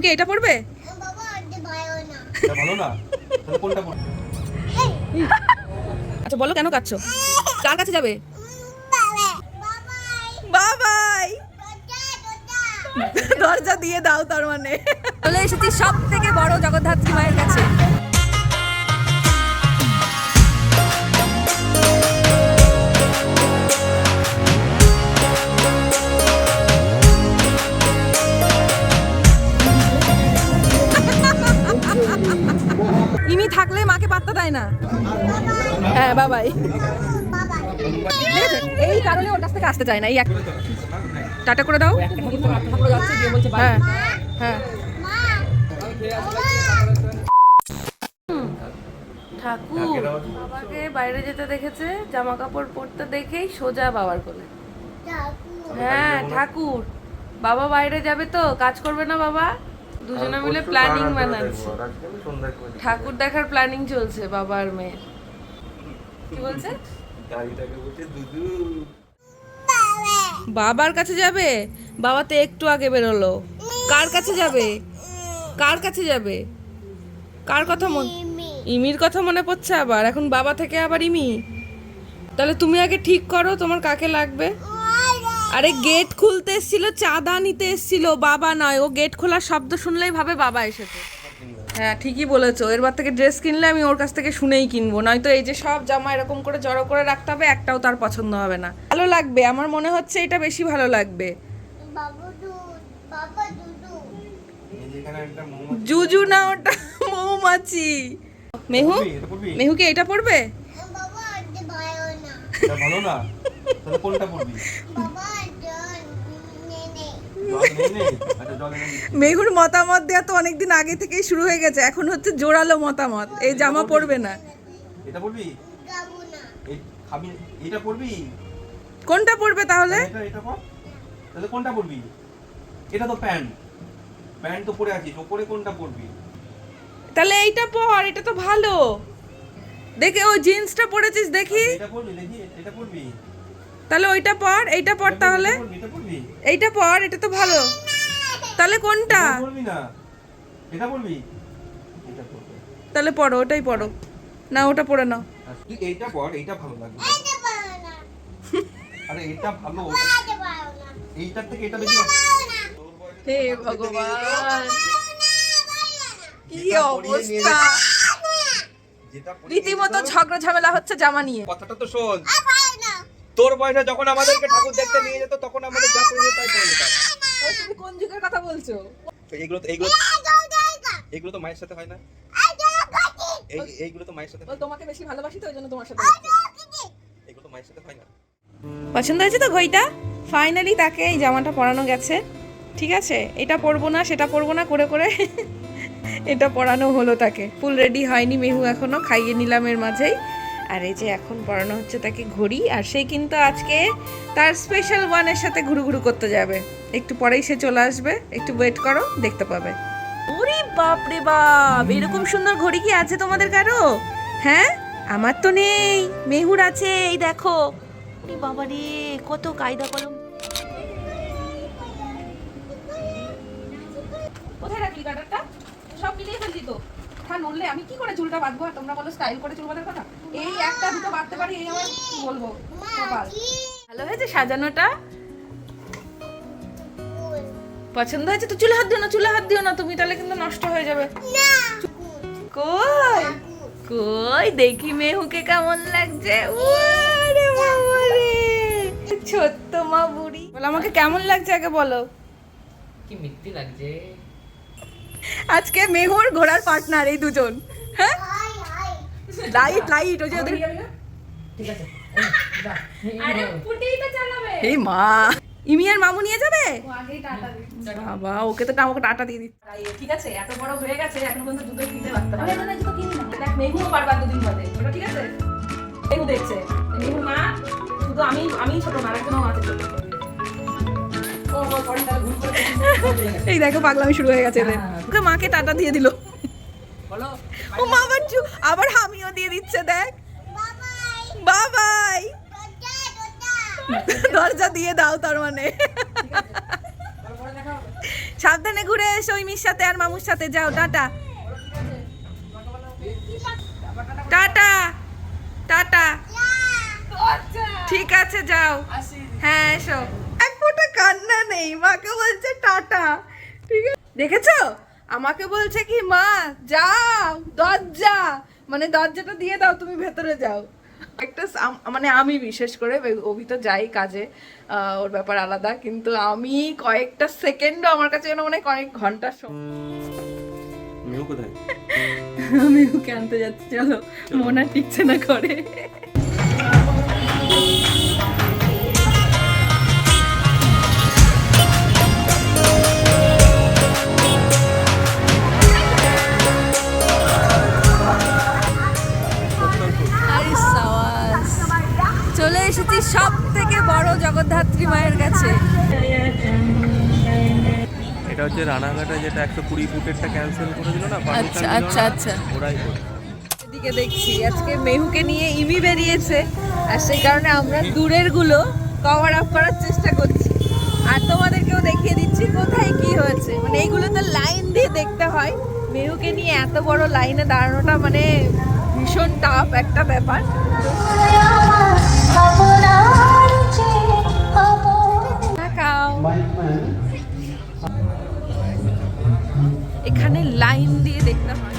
মেহুকে এটা পড়বে? বাবা আনতে পারো না এটা ভালো না। তাহলে কোনটা পড়বি? আচ্ছা বলো কেন কাচ্ছ কার কাছে যাবে? বাবাই। দরজা দিয়ে দাও তার মানে। চলে এসেছি সব থেকে বড় জগদ্ধাত্রী মায়ের কাছে। ইমি থাকলে মাকে পাত্তা দেয় না। হ্যাঁ বাবাই? এই কারণে ওর কাছ থেকে আসতে চায় না। এই এক- টাটা করে দাও। হ্যাঁ হ্যাঁ। ঠাকুর, বাবাকে বাইরে যেতে দেখেছে জামা কাপড় পরতে দেখেই সোজা বাবার কোলে। হ্যাঁ ঠাকুর। বাবা বাইরে যাবে তো, কাজ করবে না বাবা? দুজনে মিলে প্ল্যানিং বানাচ্ছে। ঠাকুর দেখার প্ল্যানিং চলছে বাবা আর মেয়ের। কি বলছে? গাড়িটাকে বলছে দুদু। বাবার কাছে যাবে? বাবা তো একটু আগে বেরোলো। কার কাছে যাবে? কার কাছে যাবে? কার কথা মনে? ইমির কথা মনে পড়ছে আবার? এখন বাবা থেকে আবার ইমি? তাহলে তুমি আগে ঠিক করো তোমার কাকে লাগবে? আরে গেট খুলতে এসেছিল চাঁদা নিতে এসেছিল বাবা নয়। ও গেট খোলার শব্দ শুনলেই ভাবে বাবা এসেছে। হ্যাঁ ঠিকই বলেছ। এরবার থেকে ড্রেস কিনলে আমি ওর কাছ থেকে শুনেই কিনবো। নয়তো এই যে সব জামা এরকম করে জড়ো করে রাখতে হবে একটাও তার পছন্দ হবে না। ভালো লাগবে। আমার মনে হচ্ছে এটা বেশি ভালো লাগবে। জুজু না ওটা মৌমাছি। মেহু পড়বি? কি এটা পড়বে মেহুর মতামত দেওয়া তো অনেকদিন আগে থেকেই শুরু হয়ে গেছে। এখন হচ্ছে জোরালো মতামত। এই জামা পরবে না। এটা পড়বি গাবু না এই খাবি এটা পড়বি কোনটা পরবে তাহলে? এটা এটা পর। তাহলে কোনটা পড়বি এটা তো প্যান্ট। প্যান্ট তো পরে আছিস ওপরে কোনটা পড়বি তাহলে এইটা পর এটা তো ভালো। দেখে ওই জিন্সটা পরেছিস দেখি। এটা পড়বি দেখি এটা পড়বি তাহলে ওইটা পর এইটা পর তাহলে? এইটা পর এটা তো ভালো। তাহলে কোনটা? এটা এটা তাহলে পড়ো ওটাই পরো না ওটা পরে নাও। তুই এইটা পর এইটা ভালো লাগবে। না। আরে এটা ভালো আনতে পারো না। এইটার থেকে এটা বেশি ভালো। পারো না। হে ভগবান। কি যেটা পরিয়ে নিয়ে অবস্থা? রীতিমতো ঝগড়া ঝামেলা হচ্ছে জামা নিয়ে। কথাটা তো শোন। তোর বয়সে যখন আমাদেরকে ঠাকুর দেখতে নিয়ে যেত তখন আমাদের যা পড়ে তাই যেতাম তুমি কোন যুগের কথা বলছো? তো এইগুলো তো জায়গা এইগুলো তো মায়ের সাথে হয় না। এই এইগুলো তো মায়ের সাথে তোমাকে বেশি ভালোবাসি তো ওই জন্য তোমার সাথে এগুলো তো মায়ের সাথে হয় না। পছন্দ হয়েছে তো ঘইটা ফাইনালি তাকে এই জামাটা পরানো গেছে। ঠিক আছে? এটা পরবো না সেটা পরবো না করে করে। এটা পরানো হলো তাকে। ফুল রেডি হয়নি মেহু এখনও খাইয়ে নিলাম এর মাঝেই। আর এই যে এখন পড়ানো হচ্ছে তাকে ঘড়ি, আর সে কিন্তু আজকে তার স্পেশাল ওয়ানের সাথে ঘুরু ঘুরু করতে যাবে। একটু পরেই সে চলে আসবে, একটু ওয়েট করো, দেখতে পাবে। ওরে বাপ রে বাপ! এরকম সুন্দর ঘড়ি কি আছে তোমাদের কারও? হ্যাঁ? আমার তো নেই, মেহুর আছে, এই দেখো। বাবা রে, কত কায়দা কলম। কোথায় রাখলি কাটারটা সব মিলিয়ে ফেললি তো। হ্যাঁ নড়লে আমি কি করে চুলটা বাঁধবো? আর তোমরা বলো স্টাইল করে চুল বাঁধার কথা? এই একটা দুটো বাঁধতে পারি, এই আমার বলব? ভালো হয়েছে সাজানোটা? পছন্দ হয়েছে তো? চুলে হাত দিও না, চুলে হাত দিও না তুমি, তাহলে কিন্তু নষ্ট হয়ে যাবে। কই? কই? দেখি মেহুকে কেমন লাগছে। ওরে বাবা রে ছোট্ট মা বুড়ি। বলো, আমাকে কেমন লাগছে আগে বলো। কি মিথ্যে লাগছে। আজকে মেহুর ঘোড়ার পার্টনার এই দুজন। হ্যাঁ? High high. লাইট লাইট ওই যে ওদের এই মা। ইমি আর মামু নিয়ে যাবে? বাবা ওকে তো আমাকে টাটা দিয়ে দিচ্ছে। ঠিক আছে এত বড় হয়ে গেছে এখন পর্যন্ত দুটো কিনতে পারতে পারে না। কিনি না দেখ মেহুও পারবার দুদিন বাদে ওটা ঠিক আছে? মেহু দেখছে। মেহু মা শুধু আমি আমি ছোট আছে। এই দেখো পাগলামি শুরু হয়ে গেছে এদের। ওকে মাকে টাটা দিয়ে দিল। ও মা আবার চু- আবার হামিও দিয়ে দিচ্ছে দেখ। বাবাই। বাবাই দরজা দিয়ে দাও তার মানে। সাবধানে ঘুরে এসো মির সাথে আর মামুর সাথে যাও টাটা। টাটা। টাটা। ঠিক আছে যাও। হ্যাঁ এসো। কান্না নেই মাকে বলছে টাটা ঠিক আছে? দেখেছ? আমাকে বলছে কি মা যাও দরজা। মানে দরজাটা দিয়ে দাও তুমি ভেতরে যাও। একটা মানে আমি বিশেষ করে অভি তো যাই কাজে ওর ব্যাপার আলাদা কিন্তু আমি কয়েকটা সেকেন্ডও আমার কাছে যেন মানে কয়েক ঘণ্টার সময় আমি ওকে আনতে যাচ্ছি চলো। মনে টিকছে না করে হচ্ছে রানাঘাটে যেটা একশো কুড়ি ফুটেরটা ক্যান্সেল করে দিল না আচ্ছা আচ্ছা আচ্ছা। ওরাই করে এদিকে দেখছি আজকে মেহুকে নিয়ে ইমি বেরিয়েছে আর সেই কারণে আমরা দূরেরগুলো কভার আপ করার চেষ্টা করছি। আর তোমাদেরকেও দেখিয়ে দিচ্ছি কোথায় কি হয়েছে। মানে এইগুলো তো লাইন দিয়ে দেখতে হয়। মেহুকে নিয়ে এত বড় লাইনে দাঁড়ানোটা মানে ভীষণ টাফ একটা ব্যাপার। তাকাও। এখানে লাইন দিয়ে দেখতে হয়।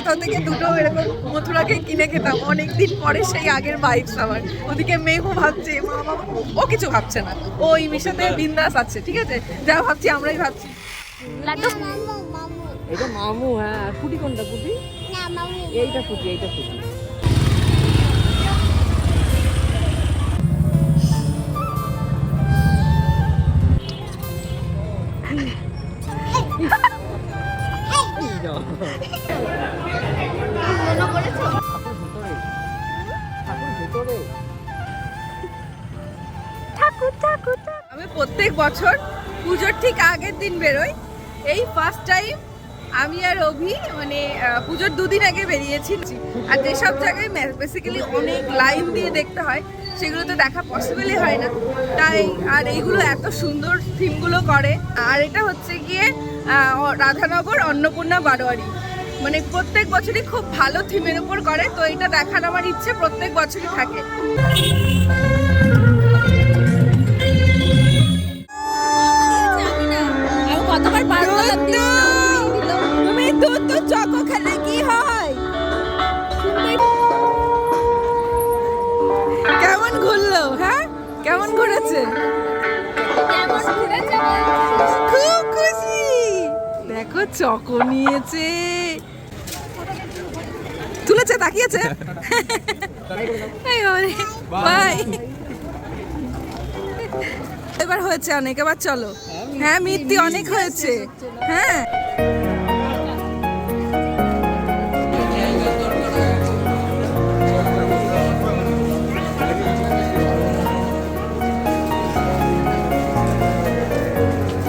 কোথাও থেকে দুটো এরকম মথুরাকে কিনে খেতাম। অনেকদিন পরে সেই আগের বাইক আমার ওদিকে মেঘু ভাবছে মা বাবা ও কিছু ভাবছে না। ও এই মিশাতে বিন্দাস আছে ঠিক আছে? যা ভাবছি আমরাই ভাবছি। লাড্ডু? মামু মামু এটা মামু হ্যাঁ। কুটি কোনটা কুটি? না মামু। এইটা কুটি এইটা ফুটি আমি প্রত্যেক বছর পুজোর ঠিক আগের দিন বেরোই। এই ফার্স্ট টাইম আমি আর অভি মানে পুজোর দুদিন আগে বেরিয়েছি। আর যেসব জায়গায় বেসিক্যালি অনেক লাইন দিয়ে দেখতে হয়, সেগুলো তো দেখা পসিবলই হয় না। তাই আর এইগুলো এত সুন্দর থিমগুলো করে। আর এটা হচ্ছে গিয়ে রাধানগর অন্নপূর্ণা বারোয়ারি। মানে প্রত্যেক বছরই খুব ভালো থিমের উপর করে, তো এটা দেখার আমার ইচ্ছে প্রত্যেক বছরই থাকে। চকো খেলে কি হয় কেমন ঘুরলো হ্যাঁ কেমন ঘুরেছে খুশি দেখো চকো নিয়েছে তুলেছে তাকিয়েছে বাই এবার হয়েছে অনেক, এবার চলো। হ্যাঁ মিত্তি অনেক হয়েছে। হ্যাঁ।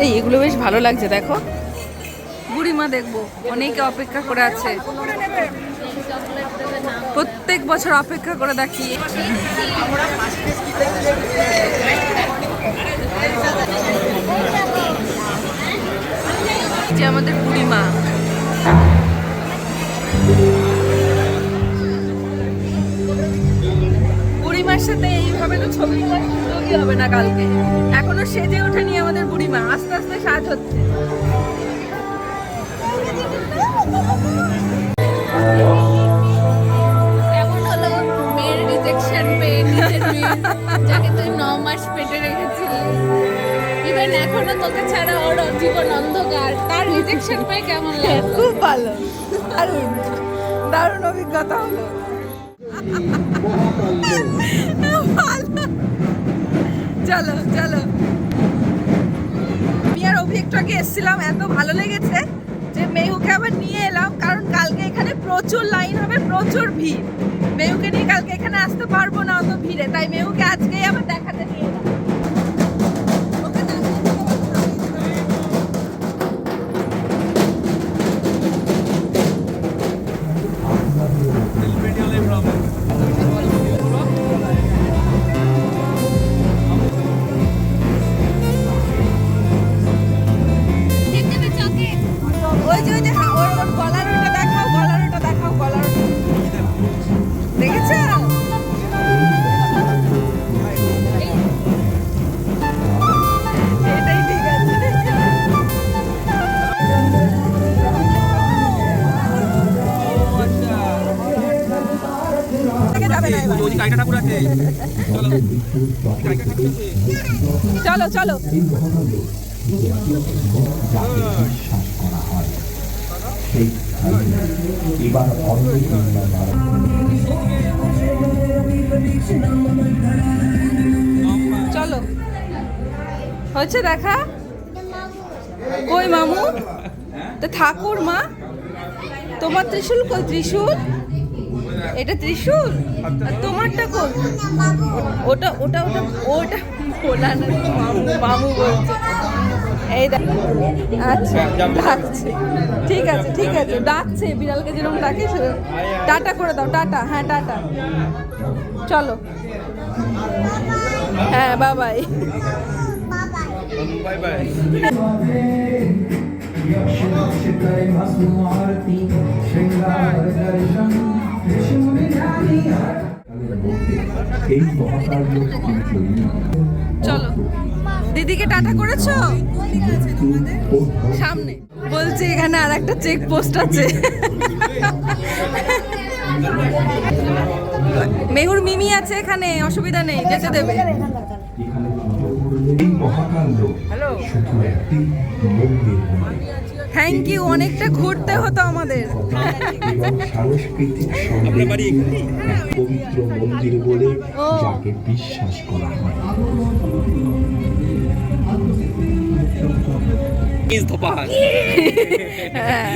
এই এগুলো বেশ ভালো লাগছে দেখো। বুড়িমা দেখব অনেকে অপেক্ষা করে আছে। প্রত্যেক বছর অপেক্ষা করে দেখি। যে আমাদের বুড়িমা। বুড়িমার সাথে এইভাবে তো ছবি তোলার হবে না কালকে। এখনও সেজে ওঠেনি আমাদের বুড়িমা। আস্তে আস্তে সাজ হচ্ছে। যাকে তুই ন মাস পেটে রেখেছিলি? ইভেন এখনও তোকে ছাড়া ওর জীবন অন্ধকার। তার রিজেকশন কেমন লাগে খুব ভালো। দারুণ দারুণ অভিজ্ঞতা হলো। চলো চলো। আমি আর অভি এসেছিলাম, এত ভালো লেগেছে যে মেহুকে আবার নিয়ে এলাম, কারণ কালকে এখানে প্রচুর লাইন হবে, প্রচুর ভিড়। মেহুকে নিয়ে কালকে এখানে আসতে পারব না অত ভিড়ে, তাই মেহুকে আজকেই আবার দেখাতে ওই যে ওই যে ওর ওর গলার ওটা দেখাও গলার ওটা দেখাও গলার ওটা দেখেছ এটাই ঠিক চলো। হচ্ছে দেখা? কই মামু? তো ঠাকুর মা? তোমার ত্রিশূল কই? ত্রিশূল? এটা ত্রিশূল? তোমারটা কই? ওটা ওটা ওটা ওটা বলা না। মামু মামু বলছে। এই আচ্ছা ডাকছে। ঠিক আছে ঠিক আছে, ডাকছে, বিড়ালকে যেরকম ডাকে টাটা করে দাও, টাটা হ্যাঁ টাটা। চলো। হ্যাঁ বাবাই বাই এই মহাকার্য চলো। দিদিকে টাটা করেছ? সামনে। বলছি এখানে আর একটা চেক পোস্ট আছে। মেহুর মিমি আছে এখানে, অসুবিধা নেই, যেতে দেবে। এই মহাকার্য শুধু একটি মন্দির থ্যাংক ইউ অনেকটা ঘুরতে হতো আমাদের। সাংস্কৃতিক পবিত্র মন্দির বলে যাকে বিশ্বাস করা হয়। হ্যাঁ।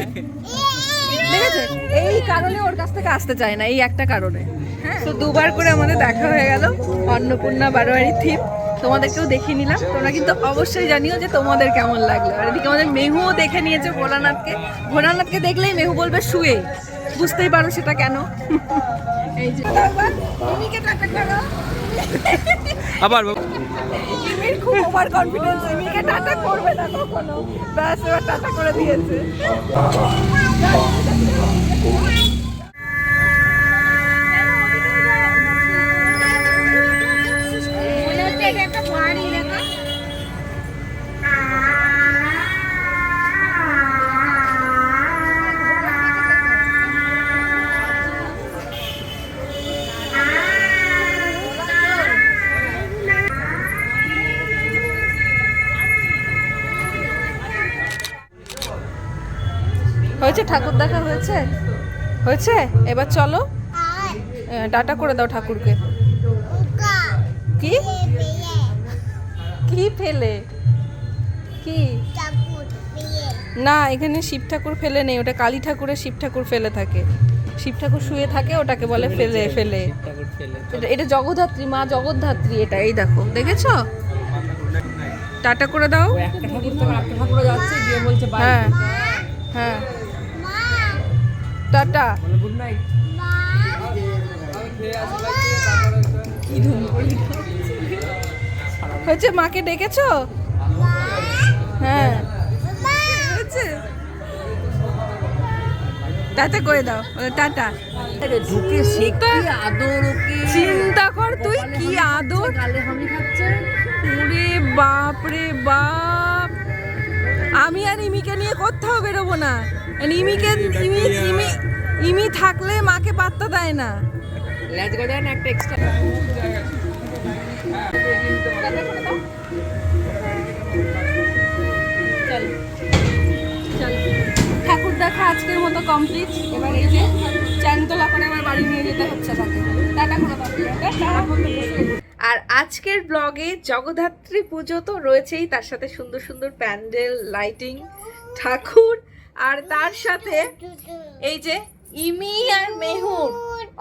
দেখেছে? এই কারণে ওর কাছ থেকে আসতে চায় না এই একটা কারণে। হ্যাঁ। তো দুবার করে আমাদের দেখা হয়ে গেল। অন্নপূর্ণা বারোয়ারি থিপ তোমাদেরকেও দেখিয়ে নিলাম। তোমরা কিন্তু অবশ্যই জানিও যে তোমাদের কেমন লাগল। আর এদিকে আমাদের মেহুও দেখে নিয়েছে ভোলানাথকে। ভোলানাথকে দেখলেই মেহু বলবে শুয়ে। বুঝতেই পারো সেটা কেন। এই যে। আবার মিমির খুব ওভার কনফিডেন্স মিমিকে টাটা করবে না কখনো? ব্যাস এবার টাটা করে দিয়েছে। হয়েছে? ঠাকুর দেখা হয়েছে? হয়েছে? এবার চলো। টাটা করে দাও ঠাকুরকে। কি? কি ফেলে? কি? না এখানে শিব ঠাকুর ফেলে নেই। ওটা কালী ঠাকুরের শিব ঠাকুর ফেলে থাকে। শিব ঠাকুর শুয়ে থাকে ওটাকে বলে ফেলে ফেলে। এটা- এটা জগদ্ধাত্রী মা জগদ্ধাত্রী এটা এই দেখো। দেখেছ? টাটা করে দাও। একটা ঠাকুর টাটা। হয়েছে মাকে ডেকেছ? হ্যাঁ। টাটা করে দাও টাটা। ঢুকে আদর ওকে? চিন্তা কর তুই কি আদর? গালে হামি খাচ্ছে? ওরে বাপ রে বাপ। আমি আর ইমিকে নিয়ে কোথাও বেরোবো না। ইমিকে ইমি ইমি ইমি থাকলে মাকে পাত্তা দেয় না। ল্যাজ গার্ডেন একটা এক্সট্রা ঠাকুর দেখা আজকের মতো কমপ্লিট এবার এই যে চ্যাংতলা করে আমার বাড়ি নিয়ে যেতে হচ্ছে তাকে। টাটা করে আর আজকের ব্লগে জগদ্ধাত্রী পুজো তো রয়েছেই, তার সাথে সুন্দর সুন্দর প্যান্ডেল, লাইটিং, ঠাকুর, আর তার সাথে এই যে ইমি আর মেহুর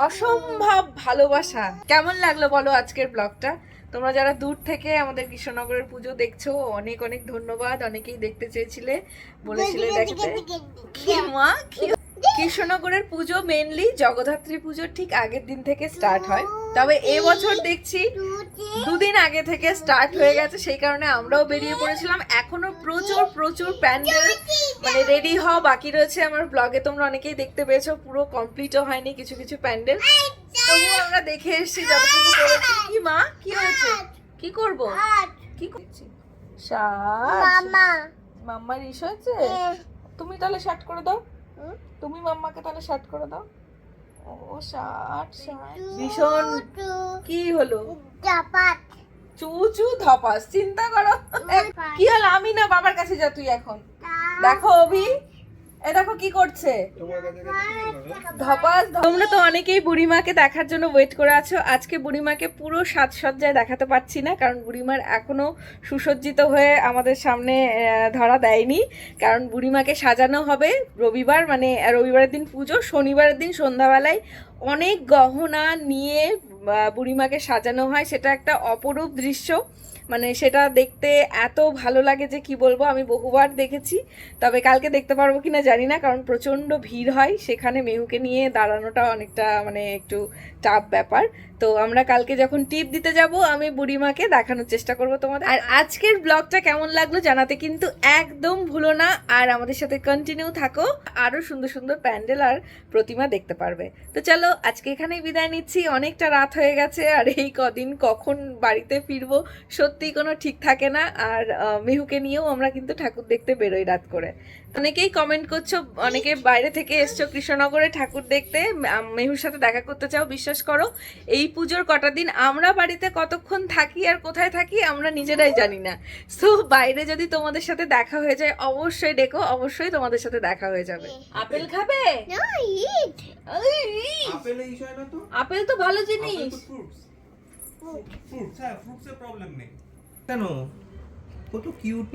অসম্ভব ভালোবাসা। কেমন লাগল বলো আজকের ব্লগটা? তোমরা যারা দূর থেকে আমাদের কৃষ্ণনগরের পুজো দেখছ, অনেক অনেক ধন্যবাদ, অনেকেই দেখতে চেয়েছিলে, বলেছিলে দেখতে। কি মা কৃষ্ণনগরের পুজো মেনলি জগদ্ধাত্রী পুজোর ঠিক আগের দিন থেকে স্টার্ট হয়। তবে এবছর দেখছি দুদিন আগে থেকে স্টার্ট হয়ে গেছে সেই কারণে আমরাও বেরিয়ে পড়েছিলাম। এখনও প্রচুর প্রচুর প্যান্ডেল মানে রেডি হওয়া বাকি রয়েছে আমার ব্লগে তোমরা অনেকেই দেখতে পেয়েছ পুরো কমপ্লিটও হয়নি কিছু কিছু প্যান্ডেল। তবুও আমরা দেখে এসেছি যতটুকু করেছি। কি মা? কি হয়েছে? কি করব? কি করছি? শার্ট মাম্মার ইস হয়েছে? তুমি তাহলে শার্ট করে দাও। তুমি মাম্মাকে তাহলে শার্ট করে দাও। ও শার্ট শার্ট ভীষণ কি হলো? চুচু ধপাস চিন্তা করো। কি হলো? আমি না বাবার কাছে যা তুই এখন? দেখো অভি এ দেখো কি করছে। ধপাস তোমরা তো অনেকেই বুড়িমাকে দেখার জন্য ওয়েট করে আছো। আজকে বুড়িমাকে পুরো সাজসজ্জায় দেখাতে পারছি না, কারণ বুড়িমার এখনও সুসজ্জিত হয়ে আমাদের সামনে ধরা দেয়নি। কারণ বুড়িমাকে সাজানো হবে রবিবার মানে রবিবারের দিন পুজো, শনিবারের দিন সন্ধ্যাবেলায় অনেক গহনা নিয়ে বুড়িমাকে সাজানো হয়। সেটা একটা অপরূপ দৃশ্য। মানে সেটা দেখতে এত ভালো লাগে যে কি বলব, আমি বহুবার দেখেছি। তবে কালকে দেখতে পারব কি না জানি না, কারণ প্রচণ্ড ভিড় হয়, সেখানে মেহুকে নিয়ে দাঁড়ানোটা অনেকটা মানে একটু টাফ ব্যাপার। তো আমরা কালকে যখন টিপ দিতে যাব, আমি বুড়িমাকে দেখানোর চেষ্টা করব তোমাদের। আর আজকের ব্লগটা কেমন লাগল জানাতে কিন্তু একদম ভুলো না, আর আমাদের সাথে কন্টিনিউ থাকো। আরও সুন্দর সুন্দর প্যান্ডেল আর প্রতিমা দেখতে পারবে। তো চলো, আজকে এখানেই বিদায় নিচ্ছি। অনেকটা রাত হয়ে গেছে, আর এই কদিন কখন বাড়িতে ফিরবো সত্যি কোনো ঠিক থাকে না। আর মেহুকে নিয়েও আমরা কিন্তু ঠাকুর দেখতে বেরোই রাত করে। অনেকেই কমেন্ট করছ, অনেকে বাইরে থেকে এসছো কৃষ্ণনগরে ঠাকুর দেখতে। মেহুর সাথে দেখা করতে চাও, বিশ্বাস করো, এই পুজোর কটা দিন আমরা বাড়িতে কতক্ষণ থাকি আর কোথায় থাকি আমরা নিজেরাই জানি না। সো বাইরে যদি তোমাদের সাথে দেখা হয়ে যায় অবশ্যই ডেকো অবশ্যই তোমাদের সাথে দেখা হয়ে যাবে। আপেল খাবে? আপেল এই বিষয় না তো ভালো জিনিস। হ্যাঁ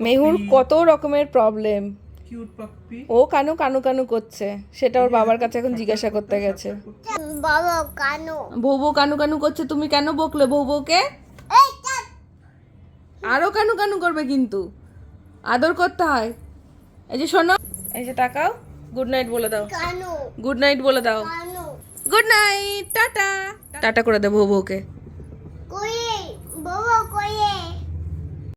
মেহুর কত রকমের প্রবলেম কিউট পাপ্পি ও কানু কানু কানু করছে। সেটা ওর বাবার কাছে এখন জিজ্ঞাসা করতে গেছে। বাবা কানো। বউ কানু কানু করছে তুমি কেন বকলে বউ বউকে? আরও কানু কানু করবে কিন্তু। আদর করতে হয়। এই যে শোনো এই যে তাকাও। গুড নাইট বলে দাও। কানো। গুড নাইট বলে দাও। Good night tata. টাটা করে দে বউ বউকে।